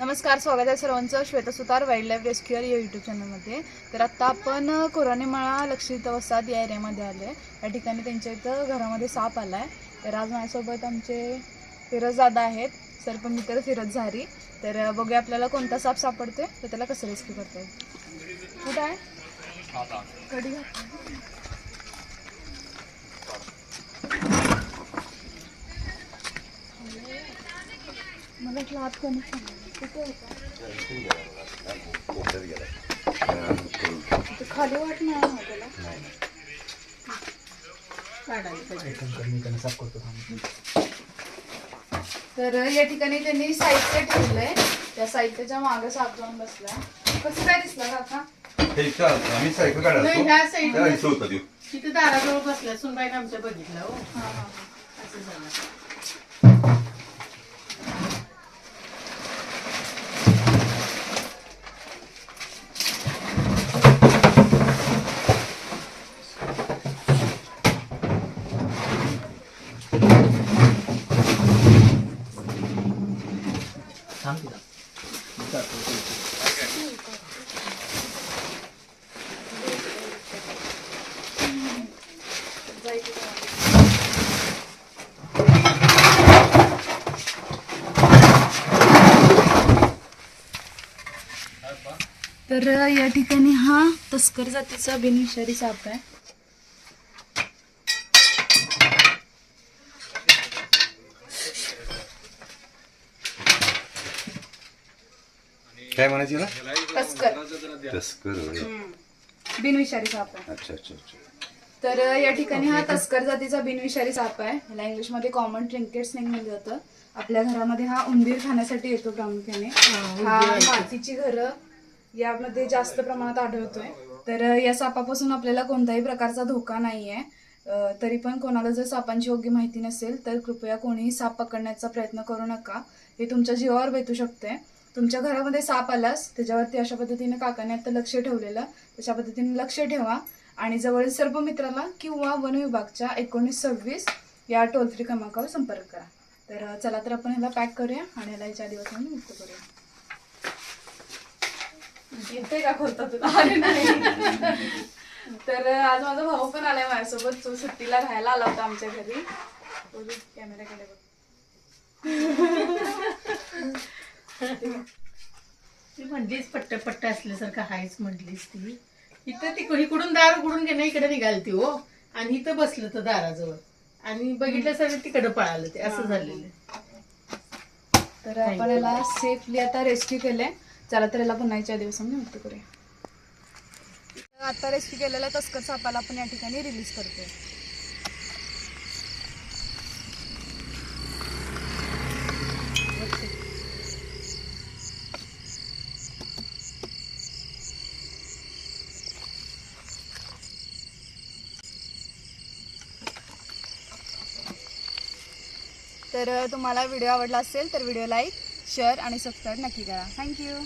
नमस्कार स्वागत आहे सर्वांचं Shweta Sutar wild life rescuer या यूट्यूब चॅनलमध्ये तर आत्ता आपण कोराणीमाळा लक्षित वसाद या एरियामध्ये आलो आहे या ठिकाणी त्यांच्या इथं घरामध्ये साप आला आहे तर आज माझ्यासोबत आमचे फिरज दादा आहेत. सर्पमित्र फिरज झारी. तर बघूया आपल्याला कोणता साप सापडतोय तर त्याला कसं रेस्क्यू येईल. कुठं आहे? कडी मला क्लास कोणी होता ते खाली वाट नाही ना त्याला तर या ठिकाणी त्यांनी साहित्य ठेवलंय. त्या साहित्याच्या मागे साप जाऊन बसलाय कसं काय दिसलं काका हे इथं आलं. आम्ही सायकल नाही, काढायचो ह्या साईडला- त्याला इथं होतं देऊ तिथे दाराजवळ बसल्या. सुनबाईनं आमच्या बघितलं हो हा हा. असं झालं. तर या ठिकाणी हा तस्कर जातीचा बिनविषारी साप आहे. काय म्हणायची ना तस्कर. तस्कर होय. बिनविषारी साप आहे. अच्छा अच्छा अच्छा. तर या ठिकाणी हा तस्कर जातीचा बिनविषारी साप आहे. ह्याला इंग्लिशमध्ये कॉमन ट्रिंकेट स्नेक म्हणलं जातं. आपल्या घरामध्ये हा उंदीर खाण्यासाठी येतो प्रामुख्याने. हा मातीची घरं यामध्ये जास्त प्रमाणात आढळतोय. तर या सापापासून आपल्याला कोणताही प्रकारचा धोका नाही आहे तरी पण कोणाला जर सापांची योग्य माहिती नसेल तर कृपया कोणीही साप पकडण्याचा प्रयत्न करू नका. हे तुमच्या जीवावर बेतू शकते तुमच्या घरामध्ये साप आलास त्याच्यावरती अशा पद्धतीने काकाने आता लक्ष ठेवलेलं. तशा पद्धतीने लक्ष ठेवा. आणि जवळील सर्व मित्राला किंवा वन विभागच्या एकोणीस सव्वीस या टोल फ्री क्रमांकावर संपर्क करा. तर चला तर आपण ह्याला पॅक करूया आणि ह्याला याच्या आधीपासून मुक्त करूया. येते का खोलता तुला? अरे नाही. तर आज माझा भाऊ पण आलाय माझ्यासोबत. तो सुट्टीला राहायला आला होता आमच्या घरी. कॅमेराकडे बघ. ती म्हणलीच पट्ट पट्ट असल्यासारखं हायच म्हटलीच ती. इथं ती इकडून दार उघडून घेणं इकडे निघालती हो. आणि इथं बसलं तर दाराजवळ. आणि बघितल्यासारखं तिकडे पळालं ते. असं झालेलं तर आपण याला सेफली आता रेस्क्यू केलंय. चला तर याला पुन्हा दिवस दिवसांनी मुक्त करूया. आता रेस्क्यू केलेला तस्कर सापाला आपण या ठिकाणी रिलीज करतोय. तर तुम्हाला व्हिडिओ आवडला असेल तर व्हिडिओ लाईक शेअर आणि सबस्क्राईब नक्की करा. Thank you.